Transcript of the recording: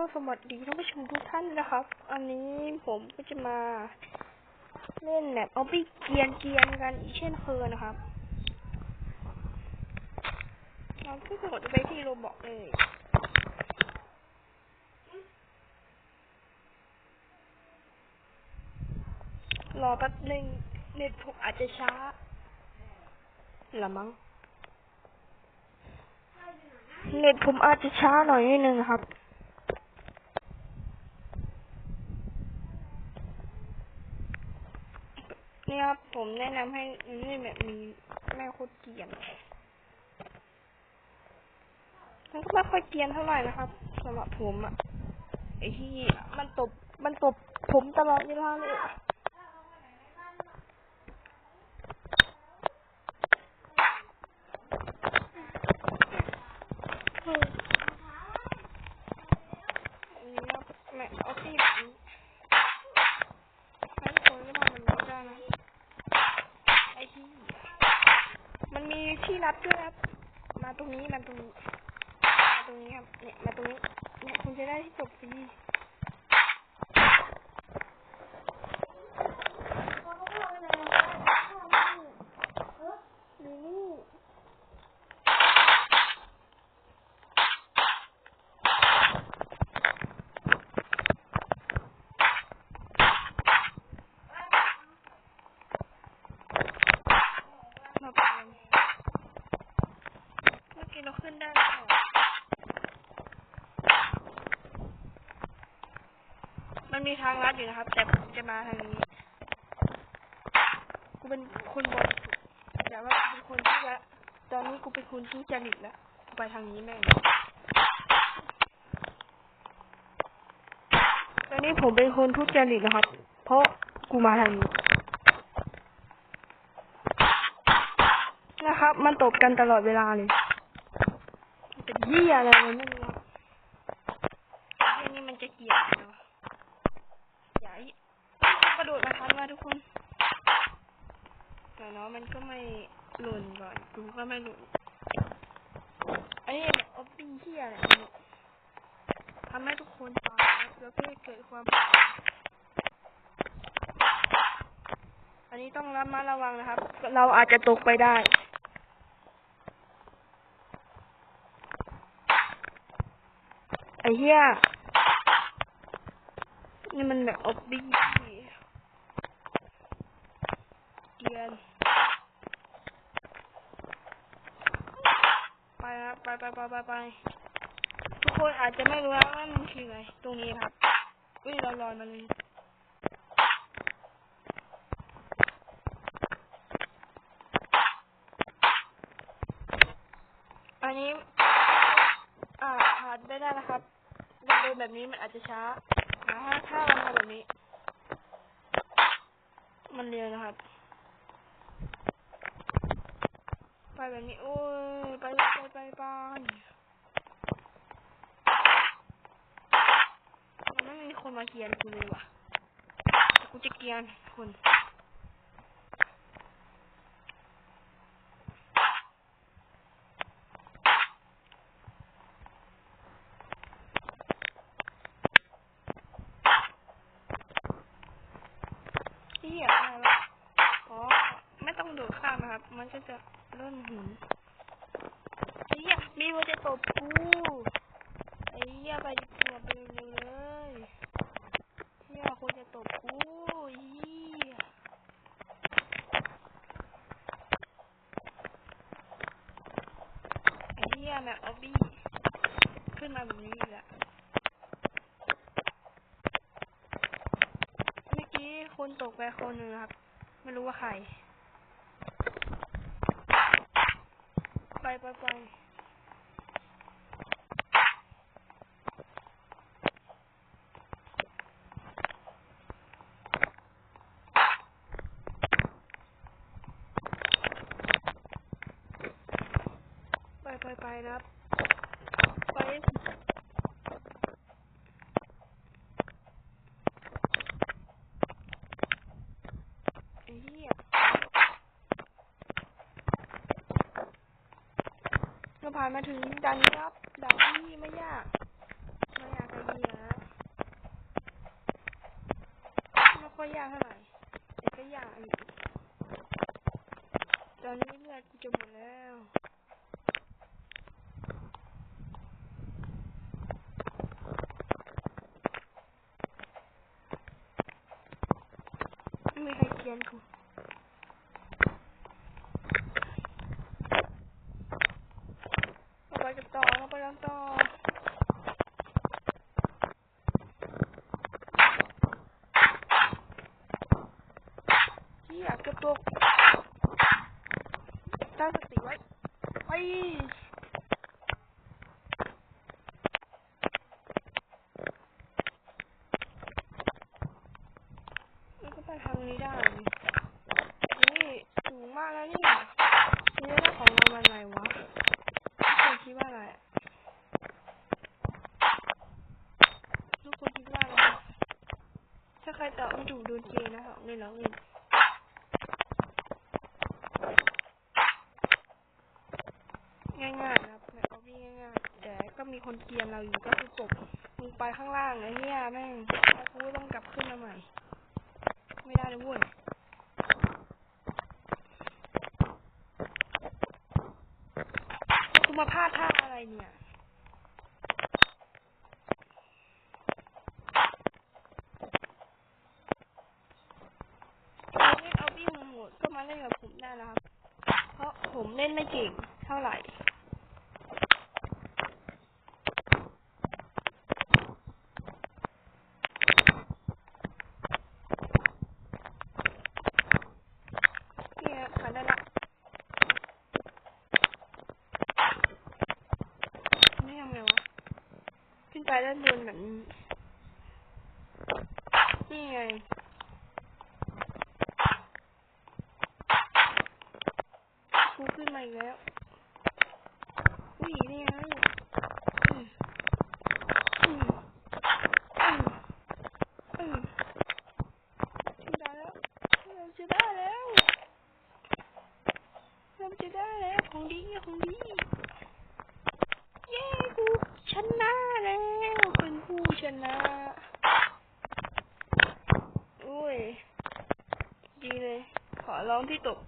ก็สวัสดีท่านผู้ชมทุกท่านนะครับ อันนี้ผมก็จะมา เล่นแบบเอาไปเกียนเกียนกันอีกเช่นเคยนะครับเราก็กดไปที่โรบอกเลยรอแป๊บหนึ่งเน็ตผมอาจจะช้าละมั้งเน็ตผมอาจจะช้าหน่อยนิดนึงครับ นี่ครับผมแนะนำให้นี่แบบมีแม่โคตรเกียนมันก็ไม่ค่อยเกียนเท่าไหร่นะครับสำหรับผมอะไอ้ที่มันตบมันตบผมตลอดเวลาเลยอะเฮ้ยอันนี้ครับแม่เอาที่แบบนี้ให้คนก็ทำมันไม่ได้นะ ไอ้ที่มัน มีที่รับด้วยครับ มาตรงนี้ มาตรงนี้ มาตรงนี้ครับ เนี่ย มาตรงนี้ เนี่ยคุณจะได้ที่จบฟรีดูนี่มาไป เมื่อกี้เราขึ้นได้แล้วมันมีทางลัดอยู่นะครับ แต่ผมจะมาทางนี้กูเป็นคนบริสุทธิ์แต่ว่ากูเป็นคนที่ละตอนนี้กูเป็นคนทุจริตแล้วกูไปทางนี้แม่งตอนนี้ผมเป็นคนทุจริตนะครับ เพราะกูมาทางนี้นะครับ มันตบกันตลอดเวลาเลย เป็นเหี้ยอะไรมันไม่รู้อะเหี้ยนี่มันจะเกลียดเนาะอย่าให้กระโดดมาทันว่าทุกคน แต่เนาะมันก็ไม่หล่นก่อนกูก็ไม่หล่นอันนี้แบบออฟฟี่เหี้ยอะไรเนี่ยทำให้ทุกคนตายแล้วก็เกิดความ อันนี้ต้องระมัดระวังนะครับ เราอาจจะตกไปได้ ไอ้เหี้ยนี่มันแบบออบบี้เกียนไปครับไปไปไปไปไปทุกคนอาจจะไม่รู้ว่ามันคืออะไรตรงนี้ครับอุ้ยเราลอยมาเลยอันนี้ อ่าผ่านได้ได้นะครับ เดินแบบนี้มันอาจจะช้านะถ้าถ้าเรามาแบบนี้ มันเร็วนะครับ ไปแบบนี้ โอ้ย ไปไปไปไปมันไม่มีคนมาเกียนกูเลยว่ะแต่กูจะเกียนคน ที่อะไรวะอ๋อ ไม่ ต้องโดดข้ามนะครับ มันก็จะเริ่มหมุนไอ้เหี้ยมีว่าจะตบกูไอ้เหี้ยไปหัวไปเร็วๆเลยเหี้ยคนจะตบกูไอ้เหี้ยไอ้เหี้ยแบบออบบี้ขึ้นมาแบบนี้อีกแล้วเมื่อกี้คนตกไปคนหนึ่งครับ ไม่รู้ว่าใคร ไปไปไปไปไปไปนะครับ ไป ผ่านมาถึงดันครับดันนี่ไม่ยากไม่ยากเลยนะไม่ค่อยยากเท่าไหร่แต่ก็ยากอีกตอนนี้เลือดกูจะหมดแล้วไม่ใครเขียนกู กันต่อเราไปกันต่อที่อยากจะปลุกตั้งสติไว้ไปมันก็ไปทางนี้ได้นี่นี่สูงมากแล้วเนี่ยนี่ได้ของรางวัลอะไรวะทุกคนคิดว่าอะไรอะทุกคนคิดว่าอะไรอะ ถ้าใครตอบไม่ถูกโดนเกนะครับในแล้วเงินง่ายๆนะครับเอาพี่งง่ายๆแต่ก็มีคนเกลียนเราอยู่ก็คือจบมึงไปข้างล่างไอ้เนี่ยแม่งกูต้องกลับขึ้นมาใหม่ ไม่ได้เลยเว้ยกูมาพลาดท่าอะไรเนี่ยเราเล่นเอาวิ่งโหมดก็มาเล่ นกับผมได้นะครับ เพราะผมเล่นไม่เก่งเท่าไหร่เนี่ยผ่านได้ละไม่ทำไงวะ ขึ้นไปแล้วเดินเหมือนนี่ไง กูขึ้นมาอีกแล้วนี่นี่ไงอืมอืมอืมอืมถึงได้แล้วเราจะได้แล้วเราจะได้แล้วของดีของดี เย้กูชนะแล้ว เป็นผู้ชนะ ท้องที่ตก